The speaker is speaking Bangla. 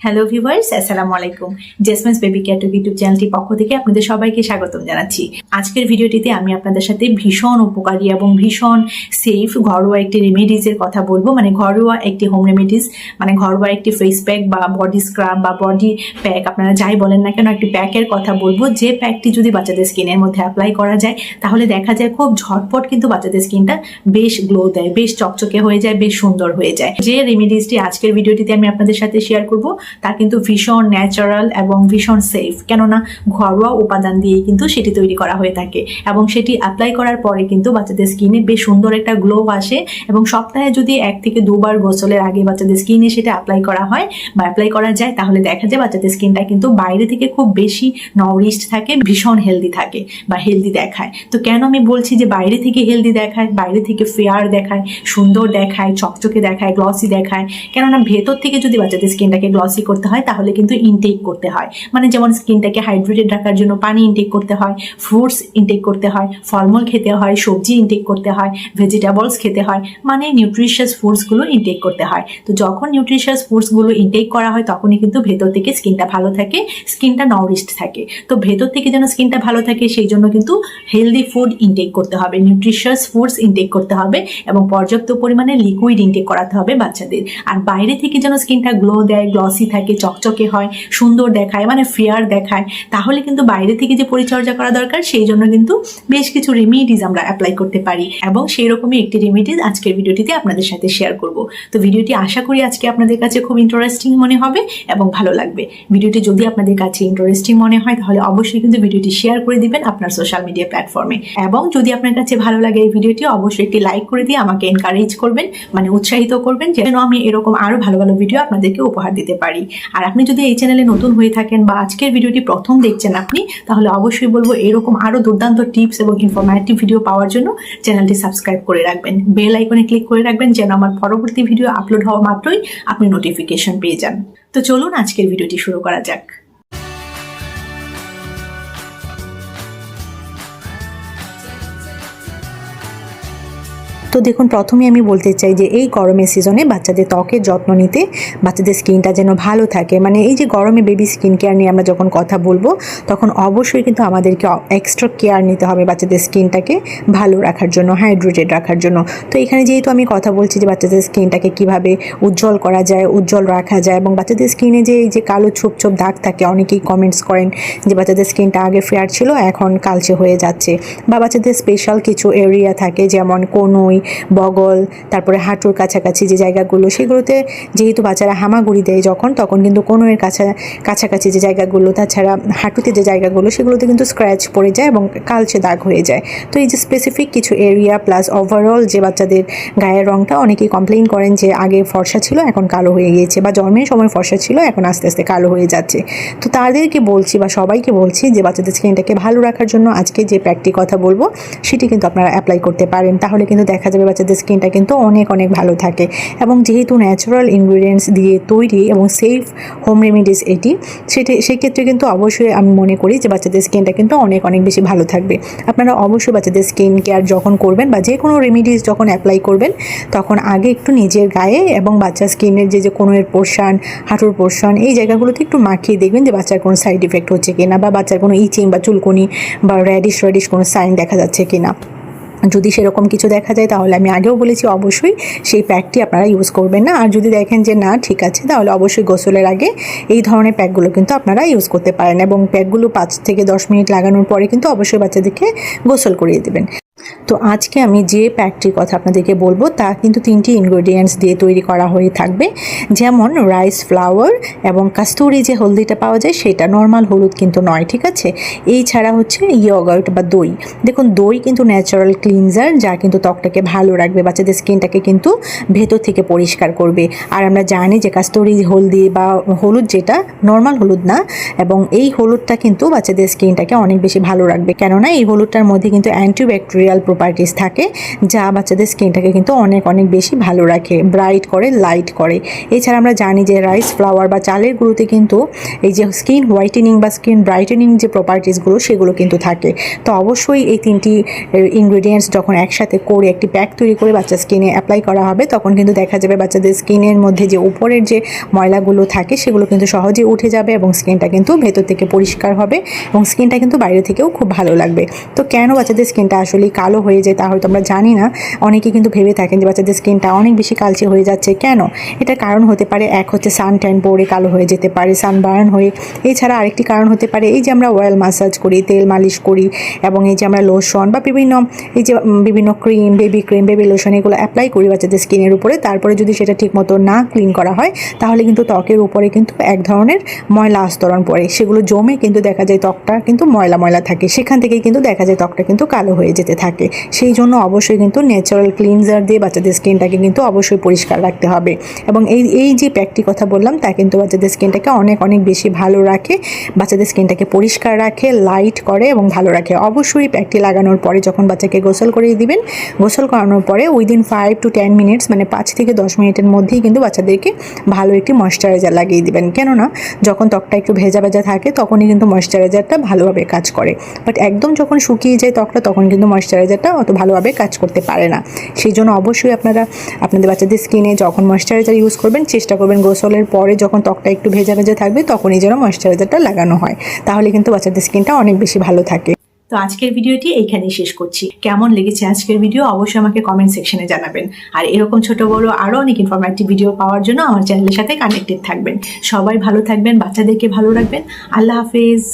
হ্যালো ভিউয়ার্স আসসালামু আলাইকুম জেসমেন্স বেবি কেয়ার টু ইউটিউব চ্যানেলটির পক্ষ থেকে আপনাদের সবাইকে স্বাগতম জানাচ্ছি। আজকের ভিডিওটিতে আমি আপনাদের সাথে ভীষণ উপকারী এবং ভীষণ সেফ ঘরোয়া একটি রেমেডিজের কথা বলব। মানে ঘরোয়া একটি হোম রেমেডিস মানে ঘরোয়া একটি ফেস প্যাক বা বডি স্ক্রাব বা বডি প্যাক আপনারা যাই বলেন না কেন, একটি প্যাকের কথা বলব। যে প্যাকটি যদি বাচ্চাদের স্কিনের মধ্যে অ্যাপ্লাই করা যায়, তাহলে দেখা যায় খুব ঝটপট কিন্তু বাচ্চাদের স্কিনটা বেশ গ্লো দেয়, বেশ চকচকে হয়ে যায়, বেশ সুন্দর হয়ে যায়। যে রেমেডিসটি আজকের ভিডিওটিতে আমি আপনাদের সাথে শেয়ার করব তা কিন্তু ভীষণ ন্যাচারাল এবং ভীষণ সেফ কেননা ঘরোয়া উপাদান দিয়েই কিন্তু সেটি তৈরি করা হয়ে থাকে এবং সেটি অ্যাপ্লাই করার পরে কিন্তু বাচ্চাদের স্কিনে বেশ সুন্দর একটা গ্লো আসে এবং সপ্তাহে যদি এক থেকে দুবার গোসলের আগে বাচ্চাদের স্কিনে সেটা অ্যাপ্লাই করা হয় বা অ্যাপ্লাই করা যায়, তাহলে দেখা যায় বাচ্চাদের স্কিনটা কিন্তু বাইরে থেকে খুব বেশি নরিস্ট থাকে, ভীষণ হেলদি থাকে বা হেলদি দেখায়। তো কেন আমি বলছি যে বাইরে থেকে হেলদি দেখায়, বাইরে থেকে ফেয়ার দেখায়, সুন্দর দেখায়, চকচকে দেখায় গ্লসি দেখায়? কেননা ভেতর থেকে যদি বাচ্চাদের স্কিনটাকে গ্লসি করতে হয়, তাহলে কিন্তু ইনটেক করতে হয়। মানে যেমন স্কিনটাকে হাইড্রেটেড রাখার জন্য পানি ইনটেক করতে হয় ফ্রুটস ইনটেক করতে হয় ফলমূল খেতে হয়, সবজি ইনটেক করতে হয় ভেজিটেবলস খেতে হয় মানে নিউট্রিশিয়াস ফুডসগুলো ইনটেক করতে হয়। তো যখন নিউট্রিশিয়াস ফুডসগুলো ইনটেক করা হয়, তখনই কিন্তু ভেতর থেকে স্কিনটা ভালো থাকে স্কিনটা নরিস্ট থাকে। তো ভেতর থেকে যেন স্কিনটা ভালো থাকে, সেই জন্য কিন্তু হেলদি ফুড ইনটেক করতে হবে নিউট্রিশিয়াস ফুডস ইনটেক করতে হবে এবং পর্যাপ্ত পরিমাণে লিকুইড ইনটেক করাতে হবে বাচ্চাদের। আর বাইরে থেকে যেন স্কিনটা গ্লো দেয় গ্লসি থাকে, চকচকে হয়, সুন্দর দেখায় মানে ফেয়ার দেখায়, তাহলে কিন্তু বাইরে থেকে যে পরিচর্যা করা দরকার, সেই জন্য কিন্তু বেশ কিছু রেমিডিজ আমরা অ্যাপ্লাই করতে পারি। এবং সেই রকমই একটি রেমিডিজ আজকের ভিডিওটিতে আপনাদের সাথে শেয়ার করব। তো ভিডিওটি আশা করি আজকে আপনাদের কাছে খুব ইন্টারেস্টিং মনে হবে এবং ভালো লাগবে। ভিডিওটি যদি আপনাদের কাছে ইন্টারেস্টিং মনে হয়, তাহলে অবশ্যই কিন্তু ভিডিওটি শেয়ার করে দিবেন আপনার সোশ্যাল মিডিয়া প্ল্যাটফর্মে এবং যদি আপনার কাছে ভালো লাগে এই ভিডিওটি, অবশ্যই একটি লাইক করে দিয়ে আমাকে এনকারেজ করবেন মানে উৎসাহিত করবেন, যেন আমি এরকম আরও ভালো ভালো ভিডিও আপনাদেরকে উপহার দিতে পারি। আর আপনি যদি এই চ্যানেলে নতুন হয়ে থাকেন বা আজকের ভিডিওটি প্রথম দেখছেন আপনি, তাহলে অবশ্যই বলব এরকম আরও দুর্দান্ত টিপস এবং ইনফরমেটিভ ভিডিও পাওয়ার জন্য চ্যানেলটি সাবস্ক্রাইব করে রাখবেন। বেল আইকনে ক্লিক করে রাখবেন যেন আমার পরবর্তী ভিডিও আপলোড হওয়া মাত্রই আপনি নোটিফিকেশন পেয়ে যান। তো চলুন আজকের ভিডিওটি শুরু করা যাক। তো দেখুন প্রথমে আমি বলতে চাই যে এই গরমের সিজনে বাচ্চাদের ত্বকের যত্ন নিতে বাচ্চাদের স্কিনটা যেন ভালো থাকে। মানে এই যে গরমে বেবি স্কিন কেয়ার নিয়ে আমরা যখন কথা বলব, তখন অবশ্যই কিন্তু আমাদেরকে এক্সট্রা কেয়ার নিতে হবে বাচ্চাদের স্কিনটাকে ভালো রাখার জন্য হাইড্রেটেড রাখার জন্য। তো এখানে যেহেতু আমি কথা বলছি যে বাচ্চাদের স্কিনটাকে কীভাবে উজ্জ্বল করা যায়, উজ্জ্বল রাখা যায় এবং বাচ্চাদের স্কিনে যে এই যে কালো ছোপ ছোপ দাগ থাকে, অনেকেই কমেন্টস করেন যে বাচ্চাদের স্কিনটা আগে ফেয়ার ছিল, এখন কালচে হয়ে যাচ্ছে। বা বাচ্চাদের স্পেশাল কিছু এরিয়া থাকে, যেমন কনুই বগল, তারপরে হাঁটুর কাছাকাছি যে জায়গাগুলো, সেগুলোতে যেহেতু বাচ্চারা হামাগুড়ি দেয় যখন, তখন কিন্তু কোনোয়ের কাছা, কাছাকাছি যে জায়গাগুলো, তাছাড়া হাঁটুতে যে জায়গাগুলো, সেগুলোতে কিন্তু স্ক্র্যাচ পড়ে যায় এবং কালচে দাগ হয়ে যায়। তো এই যে স্পেসিফিক কিছু এরিয়া প্লাস ওভারঅল যে বাচ্চাদের গায়ের রঙটা অনেকেই কমপ্লেন করেন যে আগে ফর্সা ছিল, এখন কালো হয়ে গিয়েছে বা জন্মের সময় ফর্সা ছিল, এখন আস্তে আস্তে কালো হয়ে যাচ্ছে। তো তাদেরকে বলছি বা সবাইকে বলছি যে বাচ্চাদের স্কিনটাকে ভালো রাখার জন্য আজকে যে প্যাকটি কথা বলব, সেটি কিন্তু আপনারা অ্যাপ্লাই করতে পারেন। তাহলে কিন্তু দেখা যাবে বাচ্চাদের স্কিনটা কিন্তু অনেক অনেক ভালো থাকে। এবং যেহেতু ন্যাচারাল ইনগ্রিডিয়েন্টস দিয়ে তৈরি এবং সেফ হোম রেমিডিস এটি, সেটি, সেক্ষেত্রে কিন্তু অবশ্যই আমি মনে করি যে বাচ্চাদের স্কিনটা কিন্তু অনেক অনেক বেশি ভালো থাকবে। আপনারা অবশ্যই বাচ্চাদের স্কিন কেয়ার যখন করবেন বা যে কোনো রেমিডিস যখন অ্যাপ্লাই করবেন, তখন আগে একটু নিজের গায়ে এবং বাচ্চার স্কিনের যে যে কোনো এর পোর্শন হাঁটুর পোর্শন এই জায়গাগুলোতে একটু মাখিয়ে দেখবেন যে বাচ্চার কোনো সাইড ইফেক্ট হচ্ছে কিনা বা বাচ্চার কোনো ইচিং বা চুলকুনি বা র্যাডিশ র্যাডিশ কোনো সাইন দেখা যাচ্ছে কিনা। যদি সেরকম কিছু দেখা যায়, তাহলে আমি আগেও বলেছি অবশ্যই সেই প্যাকটি আপনারা ইউজ করবেন না। আর যদি দেখেন যে না, ঠিক আছে, তাহলে অবশ্যই গোসলের আগে এই ধরনের প্যাকগুলো কিন্তু আপনারা ইউজ করতে পারেন এবং প্যাকগুলো পাঁচ থেকে দশ মিনিট লাগানোর পরে কিন্তু অবশ্যই বাচ্চাদেরকে গোসল করিয়ে দেবেন। তো আজকে আমি যে প্যাকটির কথা আপনাদেরকে বলব, তা কিন্তু তিনটি ইনগ্রেডিয়েন্টস দিয়ে তৈরি করা হয়ে থাকবে। যেমন রাইস ফ্লাওয়ার এবং কাস্তুরি যে হলদিটা পাওয়া যায়, সেটা নর্মাল হলুদ কিন্তু নয়, ঠিক আছে? এই ছাড়া হচ্ছে ইয়গার্ট বা দই। দেখুন, দই কিন্তু ন্যাচারাল ক্লিনজার যা কিন্তু ত্বকটাকে ভালো রাখবে, বাচ্চাদের স্কিনটাকে কিন্তু ভেতর থেকে পরিষ্কার করবে। আর আমরা জানি যে কাস্তুরি হলদি বা হলুদ যেটা নর্মাল হলুদ না, এবং এই হলুদটা কিন্তু বাচ্চাদের স্কিনটাকে অনেক বেশি ভালো রাখবে। কেননা, এই হলুদটার মধ্যে কিন্তু অ্যান্টিব্যাকটেরিয়াল ন্যাচারিয়াল প্রপার্টিস থাকে, যা বাচ্চাদের স্কিনটাকে কিন্তু অনেক অনেক বেশি ভালো রাখে ব্রাইট করে লাইট করে। এছাড়া আমরা জানি যে রাইস ফ্লাওয়ার বা চালের গুঁড়োতে কিন্তু এই যে স্কিন হোয়াইটেনিং বা স্কিন ব্রাইটেনিং যে প্রপার্টিসগুলো সেগুলো কিন্তু থাকে। তো অবশ্যই এই তিনটি ইনগ্রেডিয়েন্টস যখন একসাথে করে একটি প্যাক তৈরি করে বাচ্চার স্কিনে অ্যাপ্লাই করা হবে, তখন কিন্তু দেখা যাবে বাচ্চাদের স্কিনের মধ্যে যে উপরের যে ময়লাগুলো থাকে, সেগুলো কিন্তু সহজে উঠে যাবে এবং স্কিনটা কিন্তু ভেতর থেকে পরিষ্কার হবে এবং স্কিনটা কিন্তু বাইরে থেকেও খুব ভালো লাগবে। তো কেন বাচ্চাদের স্কিনটা আসলে কালো হয়ে যায়, তা হয়তো আমরা জানি না। অনেকে কিন্তু ভেবে থাকেন যে বাচ্চাদের স্কিনটা অনেক বেশি কালচে হয়ে যাচ্ছে। কেন? এটার কারণ হতে পারে, এক হচ্ছে সান ট্যান পড়ে কালো হয়ে যেতে পারে সানবার্ন হয়ে। এছাড়া আরেকটি কারণ হতে পারে, এই যে আমরা অয়েল মাসাজ করি, তেল মালিশ করি, এবং এই যে আমরা লোশন বা বিভিন্ন, এই যে বিভিন্ন cream baby cream baby lotion এগুলো অ্যাপ্লাই করি বাচ্চাদের স্কিনের উপরে। তারপরে যদি সেটা ঠিকমতো না ক্লিন করা হয়, তাহলে কিন্তু ত্বকের উপরে কিন্তু এক ধরনের ময়লা আস্তরণ পড়ে। সেগুলো জমে কিন্তু দেখা যায় ত্বকটা কিন্তু ময়লা ময়লা থাকে। সেখান থেকেই কিন্তু দেখা যায় ত্বকটা কিন্তু কালো হয়ে যেতে থাকে। সেই জন্য অবশ্যই কিন্তু ন্যাচারাল ক্লিনজার দিয়ে বাচ্চাদের স্কিনটাকে কিন্তু অবশ্যই পরিষ্কার রাখতে হবে। এবং এই এই যে প্যাকটি কথা বললাম, তা কিন্তু বাচ্চাদের স্কিনটাকে অনেক অনেক বেশি ভালো রাখে। বাচ্চাদের স্কিনটাকে পরিষ্কার রাখে লাইট করে এবং ভালো রাখে। অবশ্যই প্যাকটি লাগানোর পরে যখন বাচ্চাকে গোসল করিয়ে দিবেন, গোসল করানোর পরে within five to ten minutes মানে পাঁচ থেকে দশ মিনিটের মধ্যেই কিন্তু বাচ্চাদেরকে ভালো একটি ময়শ্চারাইজার লাগিয়ে দিবেন। কেননা, যখন ত্বকটা একটু ভেজা ভেজা থাকে, তখনই কিন্তু ময়শ্চারাইজারটা ভালোভাবে কাজ করে। বাট একদম যখন শুকিয়ে যায় ত্বকটা, তখন কিন্তু ময়শ্চারাইজারটা অত ভালোভাবে কাজ করতে পারে না। সেই জন্য অবশ্যই আপনারা আপনাদের বাচ্চাদের স্কিনে যখন ময়শ্চারাইজার ইউজ করবেন, চেষ্টা করবেন গোসলের পরে যখন ত্বকটা একটু ভেজা ভেজা থাকবে, তখনই যেন ময়শ্চারাইজারটা লাগানো হয়। তাহলে কিন্তু বাচ্চাদের স্কিনটা অনেক বেশি ভালো থাকে। তো আজকের ভিডিওটি এইখানেই শেষ করছি। কেমন লেগেছে আজকের ভিডিও অবশ্যই আমাকে কমেন্ট সেকশনে জানাবেন। আর এরকম ছোট, বড় আরও অনেক ইনফরমেটিভ ভিডিও পাওয়ার জন্য আমার চ্যানেলের সাথে কানেক্টেড থাকবেন। সবাই ভালো থাকবেন, বাচ্চাদেরকে ভালো রাখবেন। আল্লাহ হাফেজ।